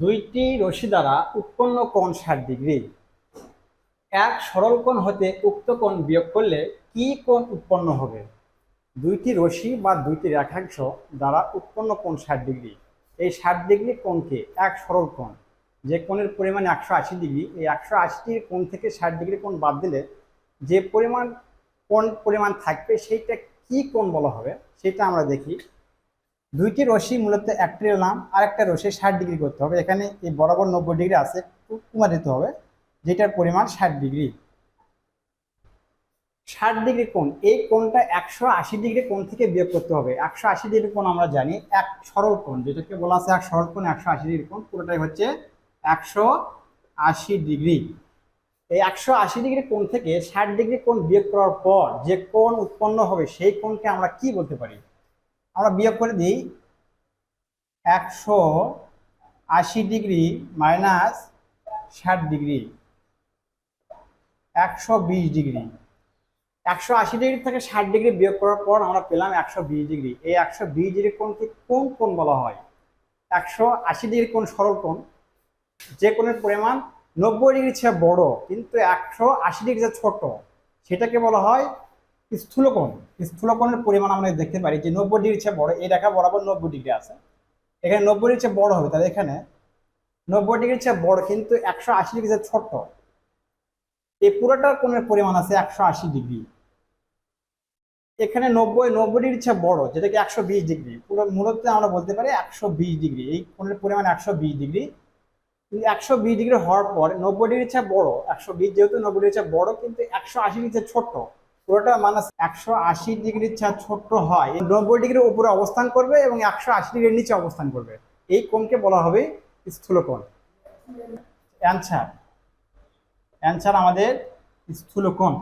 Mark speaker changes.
Speaker 1: দুইটি রশি দ্বারা উৎপন্ন কোণ ষাট ডিগ্রি। এক সরল কোণ হতে উক্ত কোণ বিয়োগ করলে কি কোণ উৎপন্ন হবে? দুইটি রশি বা দুইটি রেখাংশ দ্বারা উৎপন্ন কোণ ষাট ডিগ্রি। এই ষাট ডিগ্রি কোণকে এক সরল কোণ। যে কোণের পরিমাণ একশো আশি ডিগ্রি, এই একশো আশি কোণ থেকে ষাট ডিগ্রি কোণ বাদ দিলে যে পরিমাণ কোণ পরিমাণ থাকবে, সেইটা কি কোণ বলা হবে? সেটা আমরা দেখি। দুইটি রশ্মি মূলত একটি নাম আর একটা রশ্মি ষাট ডিগ্রি করতে হবে। এখানে এই বরাবর নব্বই ডিগ্রি আছে কমা দিতে হবে, যেটার পরিমাণ ষাট ডিগ্রি। ষাট ডিগ্রি কোণ, এই কোণটা একশো আশি ডিগ্রি কোণ থেকে বিয়োগ করতে হবে। একশো আশি ডিগ্রি কোণ আমরা জানি, এক সরল কোণ, যেটাকে বলা আছে এক সরল কোণ, একশো আশি ডিগ্রি কোণ, পুরোটাই হচ্ছে একশো আশি ডিগ্রি। এই একশো আশি ডিগ্রি কোণ থেকে ষাট ডিগ্রি কোণ বিয়োগ করার পর যে কোণ উৎপন্ন হবে, সেই কোণকে আমরা কি বলতে পারি? আমরা বিয়োগ করে দিই একশো আশি ডিগ্রি মাইনাস ষাট ডিগ্রি, একশো বিশ ডিগ্রি। একশো আশি ডিগ্রি থেকে ষাট ডিগ্রি বিয়োগ করার পর আমরা পেলাম একশো বিশ ডিগ্রি। এই একশো বিশ ডিগ্রি কোণকে কোন কোণ বলা হয়? একশো আশি ডিগ্রি কোণ সরল কোণ। যে কোণের পরিমাণ নব্বই ডিগ্রি চেয়ে বড়, কিন্তু একশো আশি ডিগ্রি চেয়ে ছোট, সেটাকে বলা হয় স্থূলকোণ, স্থূলকোণের পরিমাণ আমরা দেখতে পারি যে নব্বই ডিগ্রি চেয়ে বড়, এই রেখা বরাবর নব্বই ডিগ্রি আছে। এখানে নব্বই ডিগ্রি চেয়ে বড় হবে, তাহলে এখানে নব্বই ডিগ্রি চেয়ে বড় কিন্তু একশো আশি ডিগ্রি চেয়ে ছোট এই পুরোটা কোণের পরিমাণ আছে একশো আশি ডিগ্রি। এখানে নব্বই নব্বই ডিগ্রি চেয়ে বড়, যেটাকে একশো বিশ ডিগ্রি, পুরো মূলত আমরা বলতে পারি একশো বিশ ডিগ্রি, এই কোণের পরিমাণ একশো বিশ ডিগ্রি। কিন্তু একশো বিশ ডিগ্রি হওয়ার পর নব্বই ডিগ্রি চেয়ে বড়, একশো বিশ যেহেতু নব্বই ডিগ্রি চেয়ে বড়, কিন্তু একশো আশি ডিগ্রি চেয়ে ছোট্ট। পুরোটা মানুষ একশো আশি ডিগ্রির চা ছোট্ট হয়। নব্বই ডিগ্রির উপরে অবস্থান করবে এবং একশো আশি ডিগ্রির নিচে অবস্থান করবে। এই কোণকে বলা হবে স্থূলকোণ। অ্যান্সার অ্যান্সার আমাদের স্থূলকোণ।